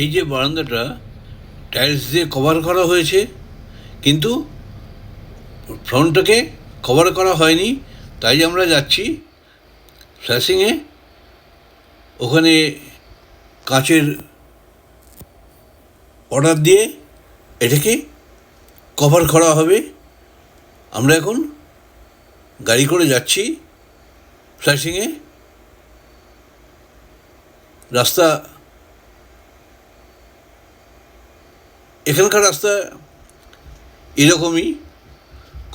এই যে বারান্দাটা টাইলস দিয়ে কভার করা হয়েছে, কিন্তু ফ্রন্টটাকে কভার করা হয়নি, তাই আমরা যাচ্ছি ফ্ল্যাশিংয়ে ওখানে কাঁচের অর্ডার দিয়ে এটাকে কভার করা হবে। আমরা এখন গাড়ি করে যাচ্ছি ফ্ল্যাশিংয়ে রাস্তা এখানকার রাস্তা এরকমই,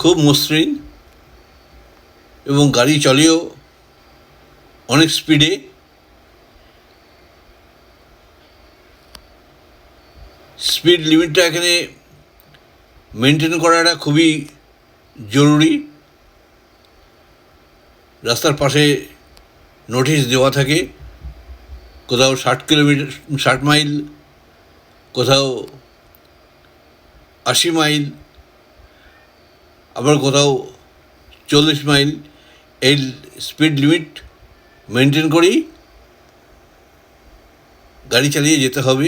খুব মসৃণ এবং গাড়ি চলেও অনেক স্পিডে। স্পিড লিমিটটা এখানে মেনটেন করাটা খুবই জরুরি। রাস্তার পাশে নোটিশ দেওয়া থাকে, কোথাও ষাট কিলোমিটার, ষাট মাইল, কোথাও আশি মাইল, আবার কোথাও চল্লিশ মাইল এই স্পিড লিমিট মেনটেন করেই গাড়ি চালিয়ে যেতে হবে।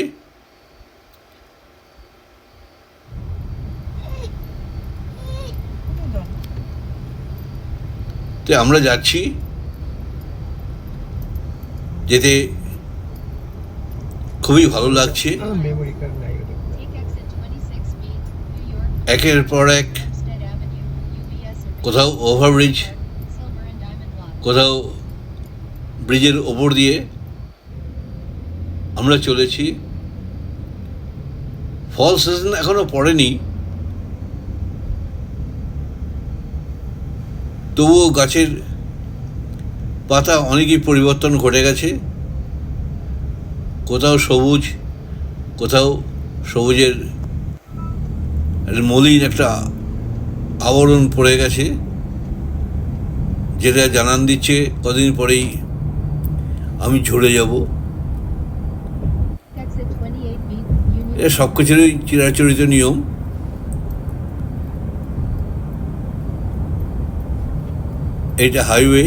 তো আমরা যাচ্ছি, যেতে খুবই ভালো লাগছে। একের পর এক কোথাও ওভারব্রিজ. কোথাও ব্রিজের ওপর দিয়ে আমরা চলেছি ফল সিজন এখনও পড়েনি তবুও গাছের পাতা অনেকই পরিবর্তন ঘটে গেছে কোথাও সবুজ, কোথাও সবুজের মলিন একটা আবরণ পড়ে গেছে যেটা জানান দিচ্ছে কদিন পরেই আমি ঝরে যাব Exit 28B, Union. এ সব কিছুরই চিরাচরিত নিয়ম এটা হাইওয়ে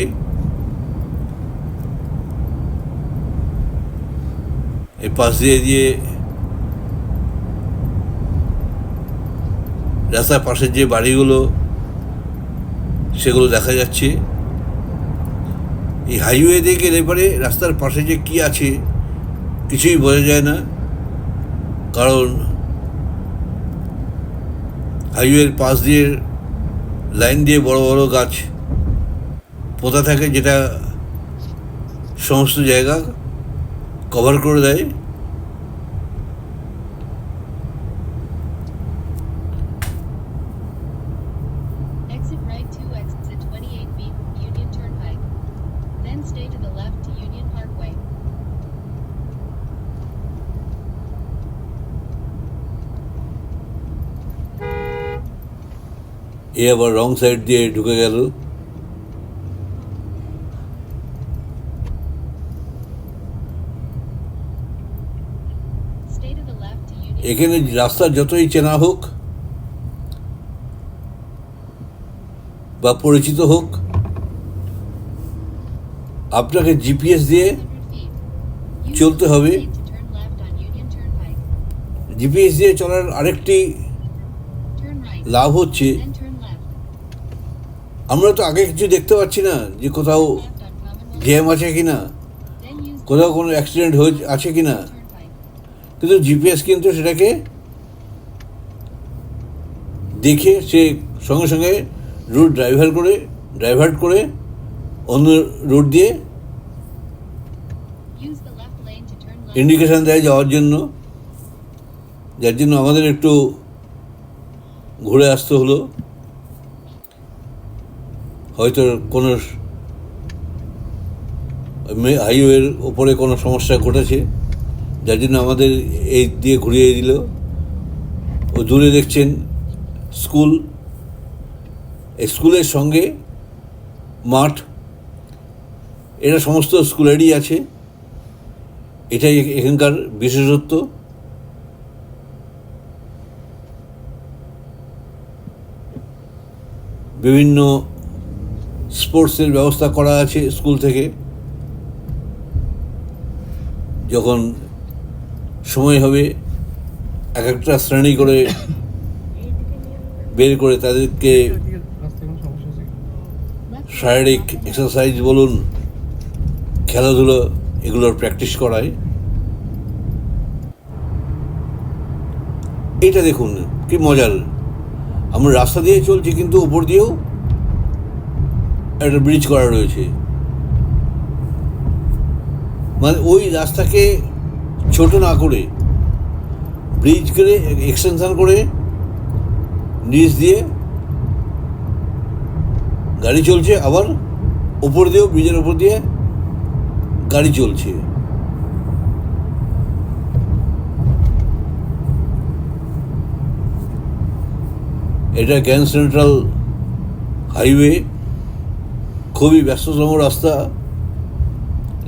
এই পাশ দিয়ে দিয়ে রাস্তার পাশের যে বাড়িগুলো, সেগুলো দেখা যাচ্ছে। এই হাইওয়ে দিয়ে গেলে পরে রাস্তার পাশে যে কি আছে, কিছুই বোঝা যায় না। কারণ হাইওয়ের পাশ দিয়ে লাইন দিয়ে বড় বড় গাছ পোতা থাকে, যেটা সমস্ত জায়গা কভার করে দেয়। এ আবার রং সাইড দিয়ে ঢুকে গেল। এখানে রাস্তা যতই চেনা হোক বা পরিচিত হোক, আপনাকে জিপিএস দিয়ে চলতে হবে। জিপিএস দিয়ে চলার আরেকটি লাভ হচ্ছে আমরা তো আগে কিছু দেখতে পাচ্ছি না যে কোথাও জ্যাম আছে কি না কোথাও কোনো অ্যাক্সিডেন্ট হয়ে আছে কি না কিন্তু জিপিএস কিন্তু সেটাকে দেখে সে সঙ্গে সঙ্গে রুট ড্রাইভার করে ড্রাইভার করে অন্য রুট দিয়ে. ইন্ডিকেশন দেয় যাওয়ার জন্য যার জন্য আমাদের একটু ঘুরে আসতে হলো হয়তো কোনো হাইওয়ের ওপরে কোনো সমস্যা ঘটেছে, যার জন্য আমাদের এই দিয়ে ঘুরিয়ে দিল। ও দূরে দেখছেন স্কুল। স্কুলের সঙ্গে মাঠ এটা সমস্ত স্কুলেরই আছে। এটাই এখানকার বিশেষত্ব। বিভিন্ন স্পোর্টসের ব্যবস্থা করা আছে স্কুল থেকে। যখন সময় হবে, এক একটা শ্রেণি করে বের করে তাদেরকে শারীরিক এক্সারসাইজ বলুন, খেলাধুলো এগুলোর প্র্যাকটিস করায়। এটা দেখুন, কি মজার। আমরা রাস্তা দিয়ে চলছি কিন্তু উপর দিয়েও একটা ব্রিজ করা রয়েছে। মানে ওই রাস্তাকে ছোট না করে ব্রিজ করে এক্সটেনশন করে নিচ দিয়ে গাড়ি চলছে, আবার ওপর দিয়েও ব্রিজের ওপর দিয়ে গাড়ি চলছে। এটা গ্যান সেন্ট্রাল হাইওয়ে খুবই ব্যস্ততম রাস্তা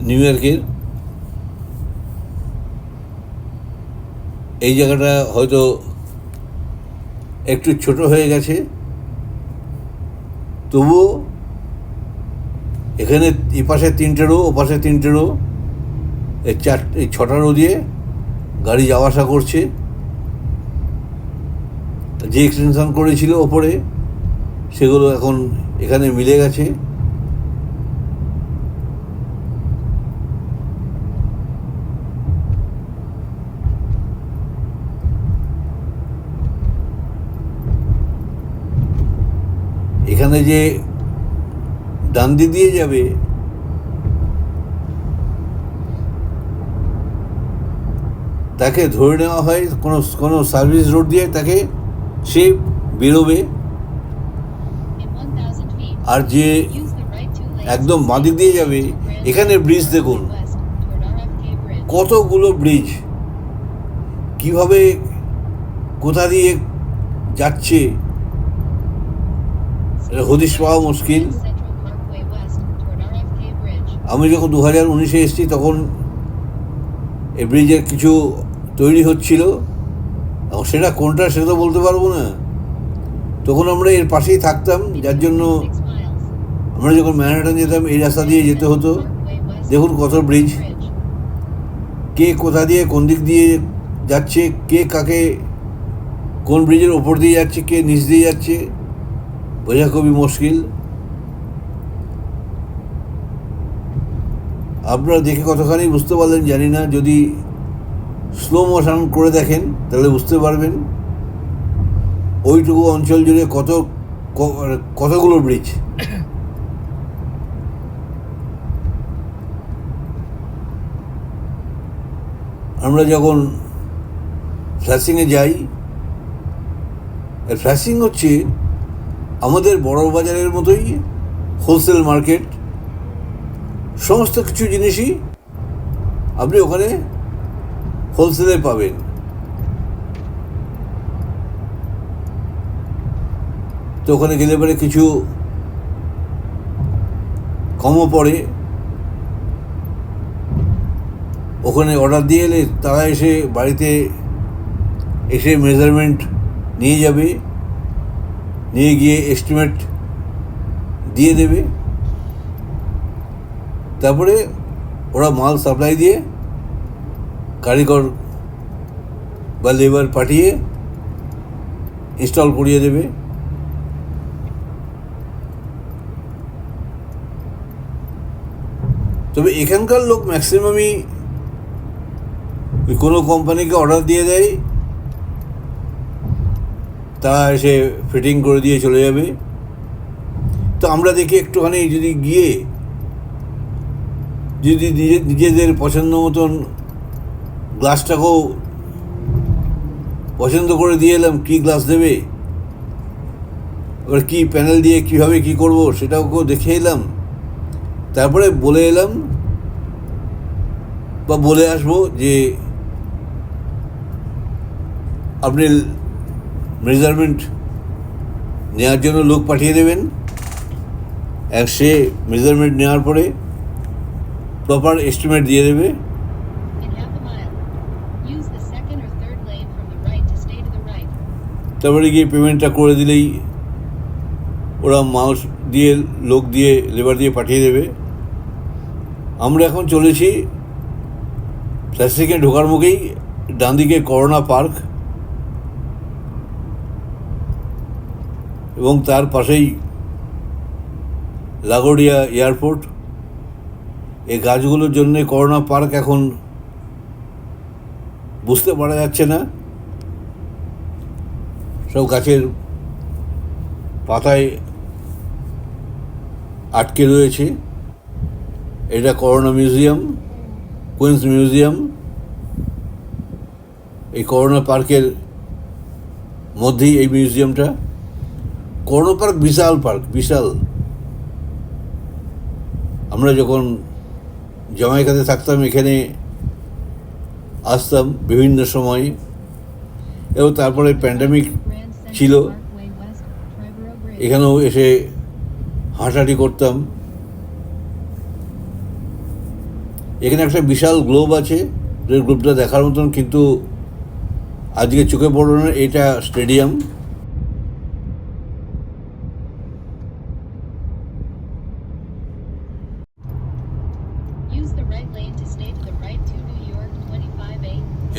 নিউ ইয়র্কের। এই জায়গাটা হয়তো একটু ছোট হয়ে গেছে। তবুও এখানে এই পাশে তিনটে রো, ও পাশে তিনটে রো, এই চার, এই ছটা রো দিয়ে গাড়ি যাওয়া আসা করছে। যে এক্সটেনশন করেছিল ওপরে, সেগুলো এখন এখানে মিলে গেছে। এখানে যে ডান দিয়ে যাবে, তাকে ধরে নেওয়া হয়, কোনো কোনো সার্ভিস রোড দিয়ে তাকে সে বেরোবে in 1000 feet. আর যে একদম দিক দিয়ে যাবে, এখানে ব্রিজ দেখুন. কতগুলো ব্রিজ কীভাবে কোথা দিয়ে যাচ্ছে এটা হদিশ পাওয়া মুশকিল. আমি যখন দু হাজার উনিশে এসেছি, তখন এই ব্রিজের কিছু তৈরি হচ্ছিল। এখন সেটা কোনটা সেটা তো বলতে পারব না। তখন আমরা এর পাশেই থাকতাম, যার জন্য আমরা যখন ম্যানহাটন যেতাম, এই রাস্তা দিয়ে যেতে হতো। দেখুন কত ব্রিজ। কে কোথা দিয়ে, কোন দিক দিয়ে যাচ্ছে, কে কাকে কোন ব্রিজের ওপর দিয়ে যাচ্ছে, কে নিচ দিয়ে যাচ্ছে। বোঝা খুবই মুশকিল আপনারা দেখে কতখানি বুঝতে পারলেন জানি না। যদি স্লো মোশন করে দেখেন, তাহলে বুঝতে পারবেন ওইটুকু অঞ্চল জুড়ে কত কতগুলো ব্রিজ আমরা যখন ফ্ল্যাশিংয়ে যাই ফ্ল্যাশিং হচ্ছে আমাদের বড় বাজারের মতোই হোলসেল মার্কেট সমস্ত কিছু জিনিসই আপনি ওখানে হোলসেলে পাবেন। তো ওখানে গেলে পরে কিছু কমও পড়ে। ওখানে অর্ডার দিয়ে এলে তারা এসে বাড়িতে এসে মেজারমেন্ট নিয়ে যাবে। নিয়ে গিয়ে এস্টিমেট দিয়ে দেবে। তারপরে ওরা মাল সাপ্লাই দিয়ে কারিগর বা লেবার পাঠিয়ে ইনস্টল করিয়ে দেবে। তবে এখানকার লোক ম্যাক্সিমামই কোনো কোম্পানিকে অর্ডার দিয়ে দেয়। তারা এসে ফিটিং করে দিয়ে চলে যাবে। তো আমরা দেখি একটুখানি যদি গিয়ে, যদি নিজে, নিজেদের পছন্দ মতন গ্লাসটাকেও পছন্দ করে দিয়ে এলাম, কী গ্লাস দেবে? এবার কী প্যানেল দিয়ে কীভাবে কী করব সেটাকেও দেখে এলাম। তারপরে বলে এলাম বা বলে আসব যে, আপনি মেজারমেন্ট নেওয়ার জন্য লোক পাঠিয়ে দেবেন। আর সে মেজারমেন্ট নেওয়ার পরে প্রপার এস্টিমেট দিয়ে দেবে. তারপরে গিয়ে পেমেন্টটা করে দিলেই ওরা মাউস দিয়ে লোক দিয়ে লেবার দিয়ে পাঠিয়ে দেবে। আমরা এখন চলেছি প্লাস্টিকে ঢোকার মুখেই ডান দিকে করোনা পার্ক। এবং তার পাশেই লাগোডিয়া এয়ারপোর্ট। এই গাছগুলোর জন্য করোনা পার্ক এখন বুঝতে পারা যাচ্ছে না। সব গাছের পাতায় আটকে রয়েছে। এটা করোনা মিউজিয়াম, কুইন্স মিউজিয়াম। এই করোনা পার্কের মধ্যেই এই মিউজিয়ামটা। করোনা পার্ক, বিশাল পার্ক, বিশাল। আমরা যখন জামাইকাতে থাকতাম, এখানে আসতাম বিভিন্ন সময়। এবং তারপরে প্যান্ডামিক ছিল। এখানেও এসে হাঁটাহাঁটি করতাম। এখানে একটা বিশাল গ্লোব আছে, যে গ্লোবটা দেখার মতন, কিন্তু আজকে চোখে পড়ল না, এটা স্টেডিয়াম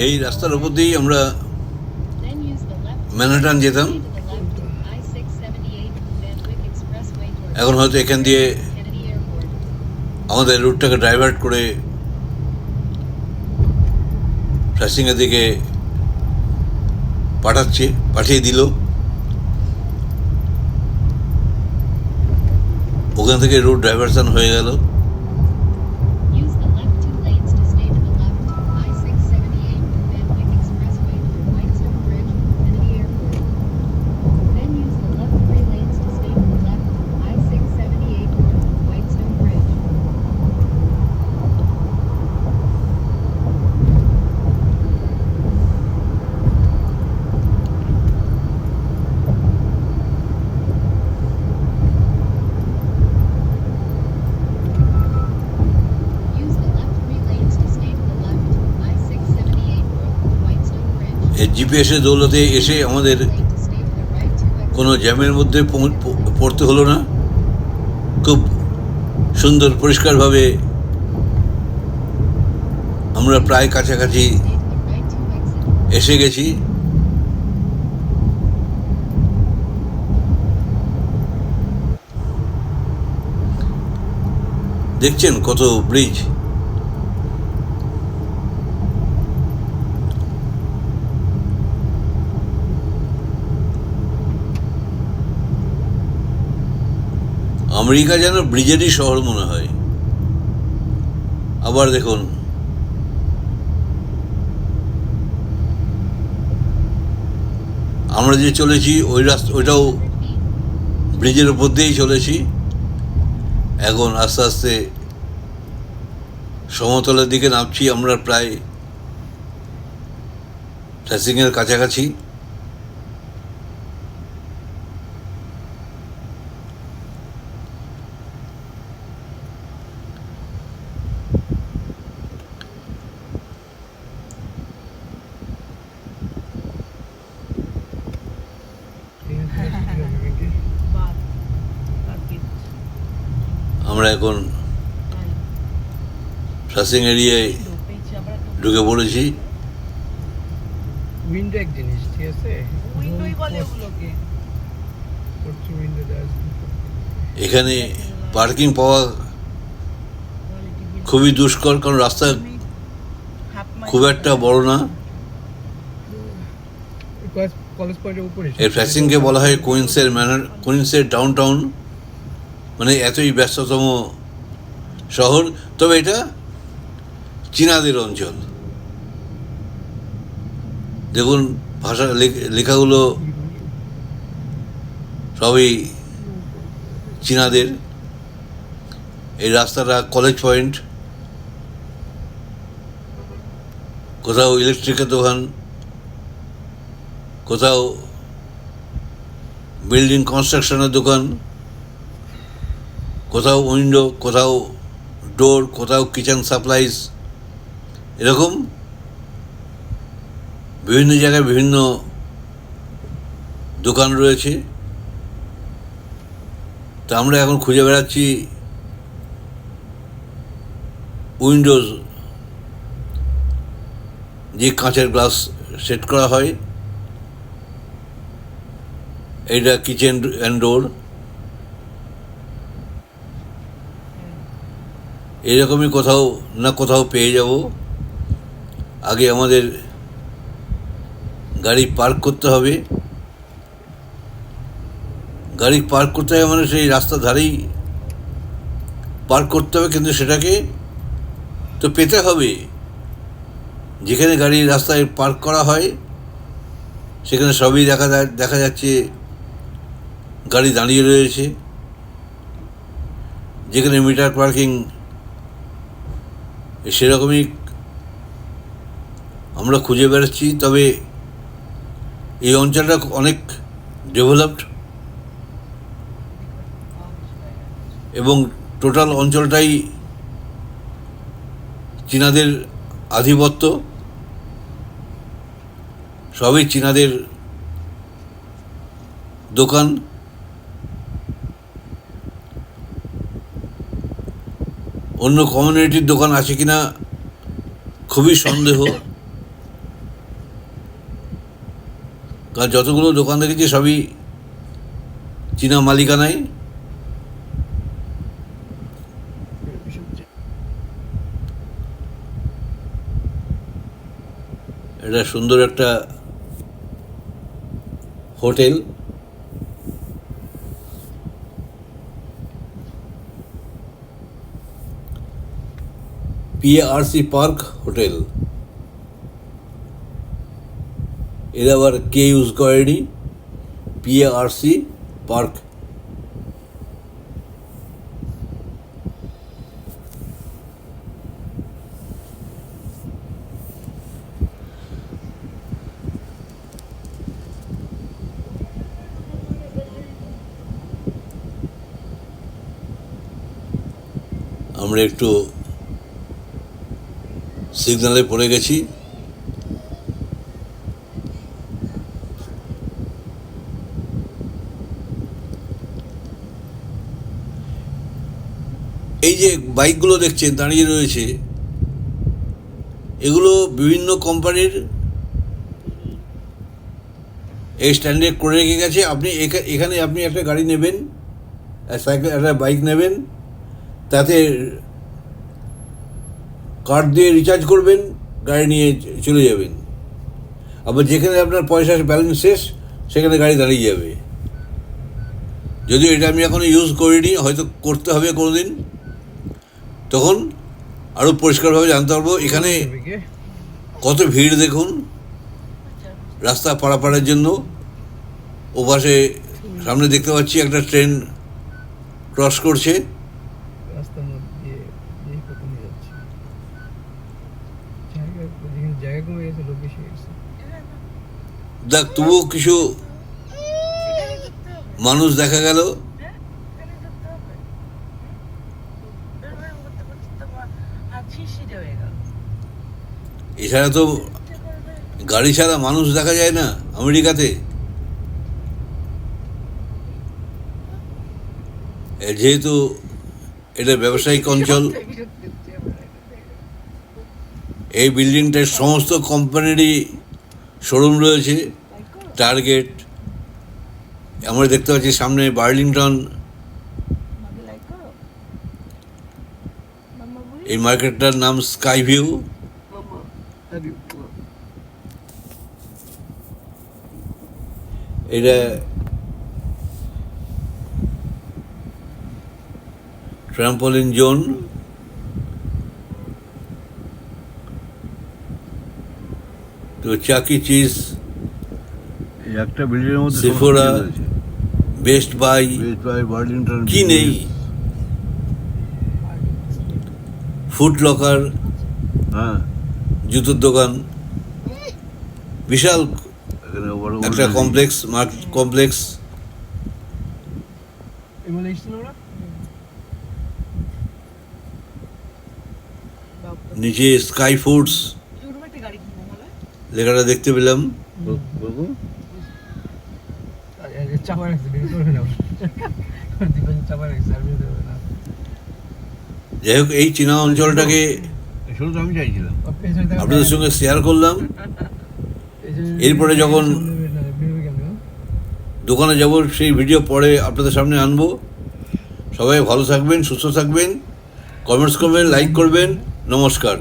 এই রাস্তার উপর দিয়েই আমরা ম্যানহাটন যেতাম Stay to the left, I-678 Van Wyck Expressway towards এখন হয়তো এখান দিয়ে আমাদের রুটটাকে ডাইভার্ট করে ফ্লাসিংয়ের দিকে পাঠাচ্ছে পাঠিয়ে দিল। ওখান থেকে রুট ডাইভারশন হয়ে গেল। জিপিএসের দৌলতে এসে আমাদের. কোনো জ্যামের মধ্যে পড়তে হলো না খুব সুন্দর পরিষ্কারভাবে আমরা প্রায় কাছাকাছি. এসে গেছি দেখছেন কত ব্রিজ আমেরিকা যেন ব্রিজেরই শহর মনে হয়। আবার দেখুন। আমরা যে চলেছি, ওই রাস্তা, ওইটাও ব্রিজের উপর দিয়েই চলেছি। এখন আস্তে আস্তে সমতলের দিকে নামছি আমরা প্রায়। ট্রেসিংয়ের কাছাকাছি বাদ তাকে আমরা এখন ট্রেসিং এরিয়ায় ঢুকে পড়েছি। উইন্ডো এক জিনিস ঠিক আছে। এখানে পার্কিং পাওয়া খুবই দুষ্কর কারণ রাস্তা খুব একটা বড় না। এর ফ্যাসিংকে বলা? হয় কুইন্সের ম্যানার কুইন্সের ডাউন টাউন মানে এতই ব্যস্ততম শহর। তবে এটা চীনাদের অঞ্চল দেখুন ভাষা লেখ- লেখাগুলো সবই চীনাদের। এই রাস্তাটা কলেজ পয়েন্ট কোথাও ইলেকট্রিকের দোকান, কোথাও বিল্ডিং কনস্ট্রাকশনের দোকান, কোথাও উইন্ডো কোথাও ডোর কোথাও কিচেন সাপ্লাইজ এরকম বিভিন্ন জায়গায় বিভিন্ন দোকান রয়েছে। তা আমরা এখন খুঁজে বেড়াচ্ছি উইন্ডোজ যে কাঁচের গ্লাস সেট করা হয়। এটা কিচেন অ্যান্ড ডোর। এরকমই কোথাও না কোথাও পেয়ে যাব। আগে আমাদের গাড়ি পার্ক করতে হবে। গাড়ি পার্ক করতে হবে মানে সেই রাস্তার ধারেই পার্ক করতে হবে, কিন্তু সেটাকে তো পেতে হবে। যেখানে গাড়ি রাস্তায় পার্ক করা হয়, সেখানে সবই দেখা যায়, দেখা যাচ্ছে গাড়ি দাঁড়িয়ে রয়েছে। যেখানে মিটার পার্কিং, সেরকমই আমরা খুঁজে বেড়াচ্ছি, তবে এই অঞ্চলটা অনেক ডেভেলপড এবং টোটাল অঞ্চলটাই চীনাদের আধিপত্য। সবই চীনাদের দোকান। অন্য কমিউনিটির দোকান আছে কিনা খুবই সন্দেহ। কারণ যতগুলো দোকান দেখেছি সবই চীনা মালিকানায়। এটা সুন্দর একটা হোটেল। পিএআরসি park hotel. এর আবার কে ইউজ করেনি? PARC park. আমরা একটু সিগনালে পড়ে গেছি। যে বাইকগুলো দেখছেন, দাঁড়িয়ে রয়েছে, এগুলো বিভিন্ন কোম্পানির এই স্ট্যান্ডে করে রেখে গেছে। আপনি এখা- এখানে আপনি একটা গাড়ি নেবেন সাইকেল, একটা বাইক নেবেন, তাতে কার্ড দিয়ে রিচার্জ করবেন, গাড়ি নিয়ে চলে যাবেন। আবার যেখানে আপনার পয়সা ব্যালেন্স শেষ, সেখানে গাড়ি দাঁড়িয়ে যাবে। যদিও এটা আমি এখনও ইউজ করিনি, হয়তো করতে হবে কোনো দিন তখন আরও পরিষ্কারভাবে জানতে পারব এখানে কত ভিড় দেখুন রাস্তা পারাপারের জন্য। ওপাশে সামনে দেখতে পাচ্ছি একটা ট্রেন ক্রস করছে। দেখ তবুও কিছু মানুষ দেখা গেল। এছাড়া তো গাড়ি ছাড়া মানুষ দেখা যায় না আমেরিকাতে। যেহেতু এটা ব্যবসায়িক অঞ্চল, এই বিল্ডিংটার সমস্ত কোম্পানিরই শোরুম রয়েছে, টার্গেট। আমরা দেখতে পাচ্ছি সামনে বার্লিংটন। এই মার্কেটটার নাম স্কাই ভিউ এটা ট্রাম্পলিন জোন তো চাকি চিজ এই একটা বিল্ডিং এর মধ্যে Sephora, best buy best buy Burlington কি নেই? ফুড লকার হ্যাঁ। জুতোর দোকান। বিশাল একটা কমপ্লেক্স মার্কেট কমপ্লেক্স। নিচে স্কাই ফুডস গাড়ি কিনবো বলে। লেখাটা দেখতে পেলাম। যাই হোক এই চীনা অঞ্চলটাকে সেটা তো আমি চাইছিলাম। আপনাদের সঙ্গে শেয়ার করলাম। এরপরে যখন? দোকানে যাব, সেই ভিডিও পরে আপনাদের সামনে আনব। সবাই ভালো থাকবেন, সুস্থ থাকবেন। কমেন্টস করবেন লাইক করবেন। নমস্কার।